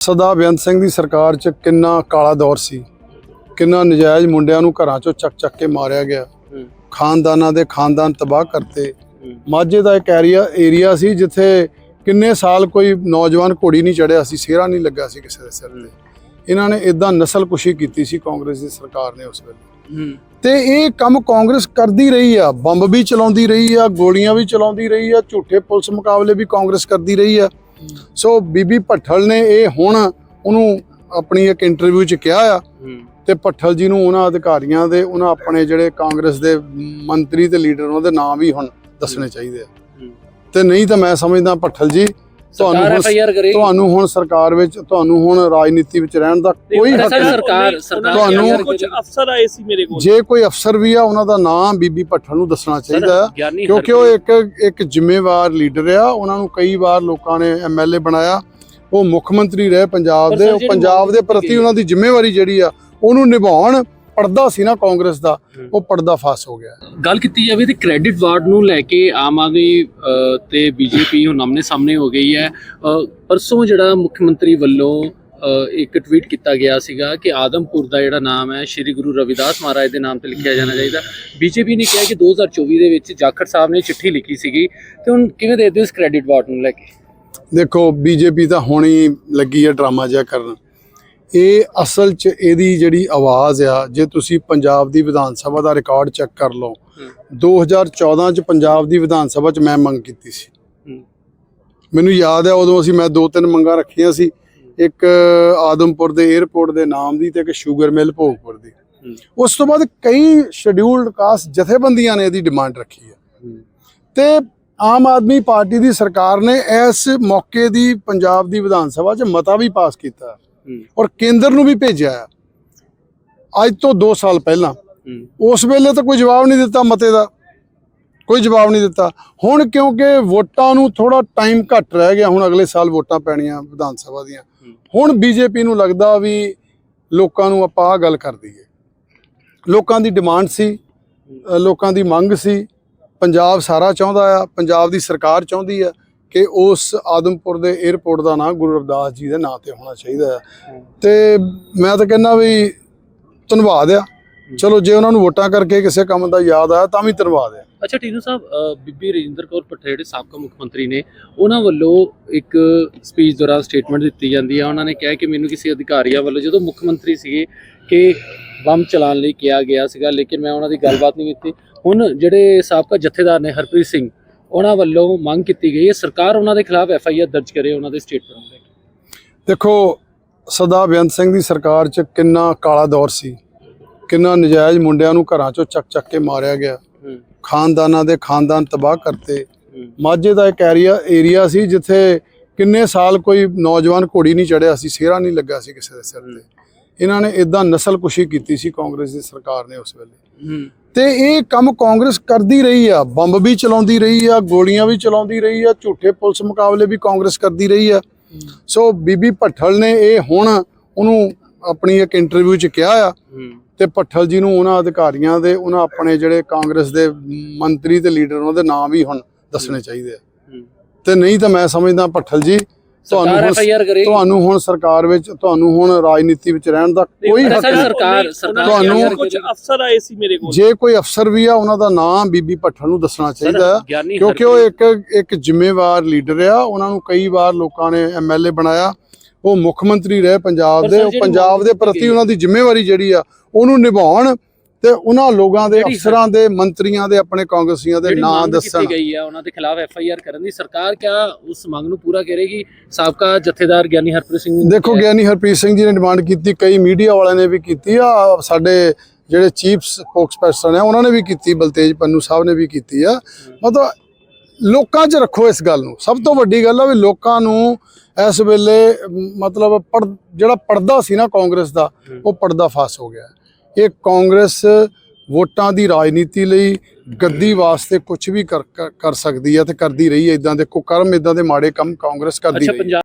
ਸਦਾ ਬੇਅੰਤ ਸਿੰਘ ਦੀ ਸਰਕਾਰ 'ਚ ਕਿੰਨਾ ਕਾਲਾ ਦੌਰ ਸੀ। ਕਿੰਨਾ ਨਜਾਇਜ਼ ਮੁੰਡਿਆਂ ਨੂੰ ਘਰਾਂ 'ਚੋਂ ਚੱਕ ਚੱਕ ਕੇ ਮਾਰਿਆ ਗਿਆ। ਖਾਨਦਾਨਾਂ ਦੇ ਖਾਨਦਾਨ ਤਬਾਹ ਕਰਤੇ। ਮਾਝੇ ਦਾ ਇੱਕ ਏਰੀਆ ਏਰੀਆ ਸੀ ਜਿੱਥੇ ਕਿੰਨੇ ਸਾਲ ਕੋਈ ਨੌਜਵਾਨ ਘੋੜੀ ਨਹੀਂ ਚੜਿਆ ਸੀ ਸਿਹਰਾ ਨਹੀਂ ਲੱਗਾ ਸੀ ਕਿਸੇ ਦੇ ਸਿਰ ਤੇ। ਇਹਨਾਂ ਨੇ ਇਦਾਂ ਨਸਲਕੁਸ਼ੀ ਕੀਤੀ ਸੀ ਕਾਂਗਰਸ ਦੀ ਸਰਕਾਰ ਨੇ ਉਸ ਵੇਲੇ। ਤੇ ਇਹ ਕੰਮ ਕਾਂਗਰਸ ਕਰਦੀ ਰਹੀ ਆ। ਬੰਬ ਵੀ ਚਲਾਉਂਦੀ ਰਹੀ ਆ ਗੋਲੀਆਂ ਵੀ ਚਲਾਉਂਦੀ ਰਹੀ ਆ ਝੂਠੇ ਪੁਲਿਸ ਮੁਕਾਬਲੇ ਵੀ ਕਾਂਗਰਸ ਕਰਦੀ ਰਹੀ ਆ। ਸੋ ਬੀਬੀ ਭੱਠਲ ਨੇ ਇਹ ਹੁਣ ਉਹਨੂੰ ਆਪਣੀ ਇੱਕ ਇੰਟਰਵਿਊ 'ਚ ਕਿਹਾ ਆ ਤੇ ਭੱਠਲ ਜੀ ਨੂੰ ਉਹਨਾਂ ਅਧਿਕਾਰੀਆਂ ਦੇ ਉਹਨਾਂ ਆਪਣੇ ਜਿਹੜੇ ਕਾਂਗਰਸ ਦੇ ਮੰਤਰੀ ਤੇ ਲੀਡਰ ਉਹਨਾਂ ਦੇ ਨਾਮ ਵੀ ਹੁਣ ਦੱਸਣੇ ਚਾਹੀਦੇ ਆ। ਤੇ ਨਹੀਂ ਤਾਂ ਮੈਂ ਸਮਝਦਾ ਭੱਠਲ ਜੀ ਤੁਹਾਨੂੰ ਸਰਕਾਰ ਹੁਣ ਐਫਆਈਆਰ ਕਰੇਗੀ। ਤੁਹਾਨੂੰ ਹੁਣ ਸਰਕਾਰ ਵਿੱਚ ਤੁਹਾਨੂੰ ਹੁਣ ਰਾਜਨੀਤੀ ਵਿੱਚ ਰਹਿਣ ਦਾ ਕੋਈ ਹੱਕ ਨਹੀਂ। ਸਰਕਾਰ- ਸਰਕਾਰ ਤੁਹਾਨੂੰ- ਕੁਝ ਅਫਸਰ ਆਏ ਸੀ ਮੇਰੇ ਕੋਲ। ਜੇ ਕੋਈ ਅਫਸਰ ਵੀ ਆ ਉਹਨਾਂ ਦਾ ਨਾਮ ਬੀਬੀ ਭੱਠਲ ਨੂੰ ਦੱਸਣਾ ਚਾਹੀਦਾ ਕਿਉਂਕਿ ਉਹ ਇੱਕ ਇੱਕ ਜ਼ਿੰਮੇਵਾਰ ਲੀਡਰ ਆ। ਉਹਨਾਂ ਨੂੰ ਕਈ ਵਾਰ ਲੋਕਾਂ ਨੇ ਐਮਐਲਏ ਬਣਾਇਆ। ਉਹ ਮੁੱਖ ਮੰਤਰੀ ਰਹੇ ਪੰਜਾਬ ਦੇ। ਉਹ ਪੰਜਾਬ ਦੇ ਪ੍ਰਤੀ ਉਹਨਾਂ ਦੀ ਜ਼ਿੰਮੇਵਾਰੀ ਜਿਹੜੀ ਆ ਉਹਨੂੰ ਨਿਭਾਉਣ ਪਰਦਾ ਸੀ ਨਾ ਕਾਂਗਰਸ ਦਾ ਉਹ ਪਰਦਾ ਫਾਸ ਹੋ ਗਿਆ। ਗੱਲ ਕੀਤੀ ਜਾਵੇ ਤੇ ਕ੍ਰੈਡਿਟ ਵਾਰਡ ਨੂੰ ਲੈ ਕੇ ਆਮ ਆਦਮੀ ਤੇ ਬੀਜੇਪੀ ਹੁਣ ਆਮਨੇ ਸਾਹਮਣੇ ਹੋ ਗਈ ਹੈ। ਪਰਸੋਂ ਜਿਹੜਾ ਮੁੱਖ ਮੰਤਰੀ ਵੱਲੋਂ ਇੱਕ ਟਵੀਟ ਕੀਤਾ ਗਿਆ ਸੀਗਾ ਕਿ ਆਦਮਪੁਰ ਦਾ ਜਿਹੜਾ ਨਾਮ ਹੈ ਸ੍ਰੀ ਗੁਰੂ ਰਵਿਦਾਸ ਮਹਾਰਾਜ ਦੇ ਨਾਮ ਤੇ ਲਿਖਿਆ ਜਾਣਾ ਚਾਹੀਦਾ। ਬੀਜੇਪੀ ਨੇ ਕਿਹਾ ਕਿ 2024 ਦੇ ਵਿੱਚ ਜਾਖੜ ਸਾਹਿਬ ਨੇ ਚਿੱਠੀ ਲਿਖੀ ਸੀਗੀ। ਤੇ ਹੁਣ ਕਿਵੇਂ ਦੇਖਦੇ ਹੋ ਇਸ ਕ੍ਰੈਡਿਟ ਵਾਰਡ ਨੂੰ ਲੈ ਕੇ? ਦੇਖੋ ਬੀਜੇਪੀ ਤਾਂ ਹੁਣ ਹੀ ਲੱਗੀ ਹੈ ਡਰਾਮਾ ਜਿਹਾ ਕਰਨ। ਇਹ ਅਸਲ 'ਚ ਇਹਦੀ ਜਿਹੜੀ ਆਵਾਜ਼ ਆ ਜੇ ਤੁਸੀਂ ਪੰਜਾਬ ਦੀ ਵਿਧਾਨ ਸਭਾ ਦਾ ਰਿਕਾਰਡ ਚੈੱਕ ਕਰ ਲਓ 2014 'ਚ ਪੰਜਾਬ ਦੀ ਵਿਧਾਨ ਸਭਾ 'ਚ ਮੈਂ ਮੰਗ ਕੀਤੀ ਸੀ। ਮੈਨੂੰ ਯਾਦ ਹੈ ਉਦੋਂ ਅਸੀਂ ਮੈਂ ਦੋ ਤਿੰਨ ਮੰਗਾਂ ਰੱਖੀਆਂ ਸੀ। ਇੱਕ ਆਦਮਪੁਰ ਦੇ 에ਅਰਪੋਰਟ ਦੇ ਨਾਮ ਦੀ ਤੇ ਇੱਕ ਸ਼ੂਗਰ ਮਿਲ ਭੋਗਪੁਰ ਦੀ। ਉਸ ਤੋਂ ਬਾਅਦ ਕਈ ਸ਼ਡਿਊਲਡ ਕਾਸਟ ਜਥੇਬੰਦੀਆਂ ਨੇ ਇਹਦੀ ਡਿਮਾਂਡ ਰੱਖੀ ਹੈ। ਤੇ ਆਮ ਆਦਮੀ ਪਾਰਟੀ ਦੀ ਸਰਕਾਰ ਨੇ ਇਸ ਮੌਕੇ ਦੀ ਪੰਜਾਬ ਦੀ ਵਿਧਾਨ ਸਭਾ 'ਚ ਮਤਾ ਵੀ ਪਾਸ ਕੀਤਾ। ਔਰ ਕੇਂਦਰ ਨੂੰ ਵੀ ਭੇਜਿਆ। ਅੱਜ ਤੋਂ 2 ਸਾਲ ਪਹਿਲਾਂ। ਉਸ ਵੇਲੇ ਤਾਂ ਕੋਈ ਜਵਾਬ ਨਹੀਂ ਦਿੱਤਾ ਮਤੇ ਦਾ। ਕੋਈ ਜਵਾਬ ਨਹੀਂ ਦਿੱਤਾ। ਹੁਣ ਕਿਉਂਕਿ ਵੋਟਾਂ ਨੂੰ ਥੋੜਾ ਟਾਈਮ ਘੱਟ ਰਹਿ ਗਿਆ ਹੁਣ ਅਗਲੇ ਸਾਲ ਵੋਟਾਂ ਪੈਣੀਆਂ ਵਿਧਾਨ ਸਭਾ ਦੀਆਂ। ਹੁਣ ਬੀਜੇਪੀ ਨੂੰ ਲੱਗਦਾ ਵੀ ਲੋਕਾਂ ਨੂੰ ਆਪਾਂ ਆਹ ਗੱਲ ਕਰ ਦਈਏ। ਲੋਕਾਂ ਦੀ ਡਿਮਾਂਡ ਸੀ ਲੋਕਾਂ ਦੀ ਮੰਗ ਸੀ। ਪੰਜਾਬ ਸਾਰਾ ਚਾਹੁੰਦਾ ਆ ਪੰਜਾਬ ਦੀ ਸਰਕਾਰ ਚਾਹੁੰਦੀ ਆ। ਕਿ ਉਸ ਆਦਮਪੁਰ ਦੇ 에ਅਰਪੋਰਟ ਦਾ ਨਾਂ ਗੁਰੂ ਰਵਿਦਾਸ ਜੀ ਦੇ ਨਾਂ ਤੇ ਹੋਣਾ ਚਾਹੀਦਾ ਆ ਤੇ ਮੈਂ ਤਾਂ ਕਹਿੰਦਾ ਵੀ ਧੰਨਵਾਦ ਆ। ਚਲੋ ਜੇ ਉਹਨਾਂ ਨੂੰ ਵੋਟਾਂ ਕਰਕੇ ਕਿਸੇ ਕੰਮ ਦਾ ਯਾਦ ਆਇਆ ਤਾਂ ਵੀ ਧੰਨਵਾਦ ਆ। ਅੱਛਾ ਟੀਨੂ ਸਾਹਿਬ ਬੀਬੀ ਰਜਿੰਦਰ ਕੌਰ ਪਟੇਲ ਸਾਬਕਾ ਮੁੱਖ ਮੰਤਰੀ ਨੇ ਉਹਨਾਂ ਵੱਲੋਂ ਇੱਕ ਸਪੀਚ ਦੌਰਾਨ ਸਟੇਟਮੈਂਟ ਦਿੱਤੀ ਜਾਂਦੀ ਹੈ ਉਹਨਾਂ ਨੇ ਕਿਹਾ ਕਿ ਮੈਨੂੰ ਕਿਸੇ ਅਧਿਕਾਰੀਆਂ ਵੱਲੋਂ ਜਦੋਂ ਮੁੱਖ ਮੰਤਰੀ ਸੀਗੇ ਕਿ ਬੰਬ ਚਲਾਉਣ ਲਈ ਕਿਹਾ ਗਿਆ ਸੀਗਾ ਲੇਕਿਨ ਮੈਂ ਉਹਨਾਂ ਦੀ ਗੱਲਬਾਤ ਨਹੀਂ ਕੀਤੀ। ਹੁਣ ਜਿਹੜੇ ਸਾਬਕਾ ਜਥੇਦਾਰ ਨੇ ਹਰਪ੍ਰੀਤ ਸਿੰਘ ਉਹਨਾਂ ਵੱਲੋਂ ਮੰਗ ਕੀਤੀ ਗਈ ਹੈ। ਸਰਕਾਰ ਉਹਨਾਂ ਦੇ ਖਿਲਾਫ ਐਫ ਆਈ ਆਰ ਦਰਜ ਕਰੇ ਉਹਨਾਂ ਦੇ ਸਟੇਟਮੈਂਟ ਦੇ। ਦੇਖੋ ਸਦਾ ਬੇਅੰਤ ਸਿੰਘ ਦੀ ਸਰਕਾਰ 'ਚ ਕਿੰਨਾ ਕਾਲਾ ਦੌਰ ਸੀ। ਕਿੰਨਾ ਨਜਾਇਜ਼ ਮੁੰਡਿਆਂ ਨੂੰ ਘਰਾਂ 'ਚੋਂ ਚੱਕ ਚੱਕ ਕੇ ਮਾਰਿਆ ਗਿਆ। ਖਾਨਦਾਨਾਂ ਦੇ ਖਾਨਦਾਨ ਤਬਾਹ ਕਰਤੇ। ਮਾਝੇ ਦਾ ਇੱਕ ਏਰੀਆ ਏਰੀਆ ਸੀ ਜਿੱਥੇ ਕਿੰਨੇ ਸਾਲ ਕੋਈ ਨੌਜਵਾਨ ਘੋੜੀ ਨਹੀਂ ਚੜਿਆ ਸੀ ਸਿਹਰਾ ਨਹੀਂ ਲੱਗਾ ਸੀ ਕਿਸੇ ਦੇ ਸਿਰ ਤੇ। ਇਹਨਾਂ ਨੇ ਇਦਾਂ ਨਸਲਕੁਸ਼ੀ ਕੀਤੀ ਸੀ ਕਾਂਗਰਸ ਦੀ ਸਰਕਾਰ ਨੇ ਉਸ ਵੇਲੇ। ਤੇ ਇਹ ਕੰਮ ਕਾਂਗਰਸ ਕਰਦੀ ਰਹੀ ਆ ਬੰਬ ਵੀ ਚਲਾਉਂਦੀ ਰਹੀ ਆ ਗੋਲੀਆਂ ਵੀ ਚਲਾਉਂਦੀ ਰਹੀ ਆ ਝੂਠੇ ਪੁਲਿਸ ਮੁਕਾਬਲੇ ਵੀ ਕਾਂਗਰਸ ਕਰਦੀ ਰਹੀ ਆ। ਸੋ ਬੀਬੀ ਭੱਠਲ ਨੇ ਇਹ ਹੁਣ ਉਹਨੂੰ ਆਪਣੀ ਇੱਕ ਇੰਟਰਵਿਊ 'ਚ ਕਿਹਾ ਆ ਤੇ ਭੱਠਲ ਜੀ ਨੂੰ ਉਹਨਾਂ ਅਧਿਕਾਰੀਆਂ ਦੇ ਉਹਨਾਂ ਆਪਣੇ ਜਿਹੜੇ ਕਾਂਗਰਸ ਦੇ ਮੰਤਰੀ ਤੇ ਲੀਡਰ ਉਹਨਾਂ ਦੇ ਨਾਮ ਵੀ ਹੁਣ ਦੱਸਣੇ ਚਾਹੀਦੇ ਆ। ਤੇ ਨਹੀਂ ਤਾਂ ਮੈਂ ਸਮਝਦਾ ਭੱਠਲ ਜੀ ਤੁਹਾਨੂੰ ਸਰਕਾਰ ਕਰੇਗੀ। ਤੁਹਾਨੂੰ ਹੁਣ ਸਰਕਾਰ ਵਿੱਚ ਤੁਹਾਨੂੰ ਹੁਣ ਰਾਜਨੀਤੀ ਵਿੱਚ ਰਹਿਣ ਦਾ ਕੋਈ ਹੱਕ ਨਹੀਂ। ਸਰਕਾਰ- ਤੁਹਾਨੂੰ- ਕੁਝ ਅਫਸਰ ਆਏ ਸੀ ਮੇਰੇ ਕੋਲ। ਜੇ ਕੋਈ ਅਫਸਰ ਵੀ ਆ ਉਹਨਾਂ ਦਾ ਨਾਮ ਬੀਬੀ ਭੱਠਲ ਨੂੰ ਦੱਸਣਾ ਚਾਹੀਦਾ ਕਿਉਂਕਿ ਉਹ ਇੱਕ ਇੱਕ ਜ਼ਿੰਮੇਵਾਰ ਲੀਡਰ ਆ। ਉਹਨਾਂ ਨੂੰ ਕਈ ਵਾਰ ਲੋਕਾਂ ਨੇ ਐਮਐਲਏ ਬਣਾਇਆ। ਉਹ ਮੁੱਖ ਮੰਤਰੀ ਰਹੇ ਪੰਜਾਬ ਦੇ। ਉਹ ਪੰਜਾਬ ਦੇ ਪ੍ਰਤੀ ਉਹਨਾਂ ਦੀ ਜ਼ਿੰਮੇਵਾਰੀ ਜਿਹੜੀ ਆ ਉਹਨੂੰ ਨਿਭਾਉਣ ਤੇ ਉਹਨਾਂ ਲੋਕਾਂ ਦੇ ਅਫਸਰਾਂ ਦੇ ਮੰਤਰੀਆਂ ਦੇ ਆਪਣੇ ਕਾਂਗਰਸੀਆਂ ਦੇ ਨਾਂ ਦੱਸਣ। ਗਈ ਹੈ ਉਹਨਾਂ ਦੇ ਖਿਲਾਫ ਐਫ ਆਈ ਆਰ ਕਰਨ ਦੀ ਸਰਕਾਰ ਕਿਆ ਉਸ ਮੰਗ ਨੂੰ ਪੂਰਾ ਕਰੇਗੀ? ਸਾਬਕਾ ਜਥੇਦਾਰ ਗਿਆਨੀ ਹਰਪ੍ਰੀਤ ਸਿੰਘ ਦੇਖੋ। ਗਿਆਨੀ ਹਰਪ੍ਰੀਤ ਸਿੰਘ ਜੀ ਨੇ ਡਿਮਾਂਡ ਕੀਤੀ ਕਈ ਮੀਡੀਆ ਵਾਲਿਆਂ ਨੇ ਵੀ ਕੀਤੀ ਆ ਸਾਡੇ ਜਿਹੜੇ ਚੀਫ ਸਪੋਕਸਪਰਸਨ ਆ ਉਹਨਾਂ ਨੇ ਵੀ ਕੀਤੀ ਬਲਤੇਜ ਪੰਨੂ ਸਾਹਿਬ ਨੇ ਵੀ ਕੀਤੀ ਆ। ਮਤਲਬ ਲੋਕਾਂ 'ਚ ਰੱਖੋ ਇਸ ਗੱਲ ਨੂੰ। ਸਭ ਤੋਂ ਵੱਡੀ ਗੱਲ ਆ ਵੀ ਲੋਕਾਂ ਨੂੰ ਇਸ ਵੇਲੇ ਮਤਲਬ ਜਿਹੜਾ ਪਰਦਾ ਸੀ ਨਾ ਕਾਂਗਰਸ ਦਾ ਉਹ ਪਰਦਾ ਫਾਸ ਹੋ ਗਿਆ। ਇਹ ਕਾਂਗਰਸ ਵੋਟਾਂ ਦੀ ਰਾਜਨੀਤੀ ਲਈ ਗੱਦੀ ਵਾਸਤੇ ਕੁਝ ਵੀ ਕਰ ਕਰ- ਸਕਦੀ ਹੈ ਤੇ ਕਰਦੀ ਰਹੀ ਹੈ ਇਦਾਂ ਦੇ ਕੁਕਰਮ ਇਦਾਂ ਦੇ ਮਾੜੇ ਕੰਮ ਕਾਂਗਰਸ ਕਰਦੀ ਰਹੀ ਹੈ।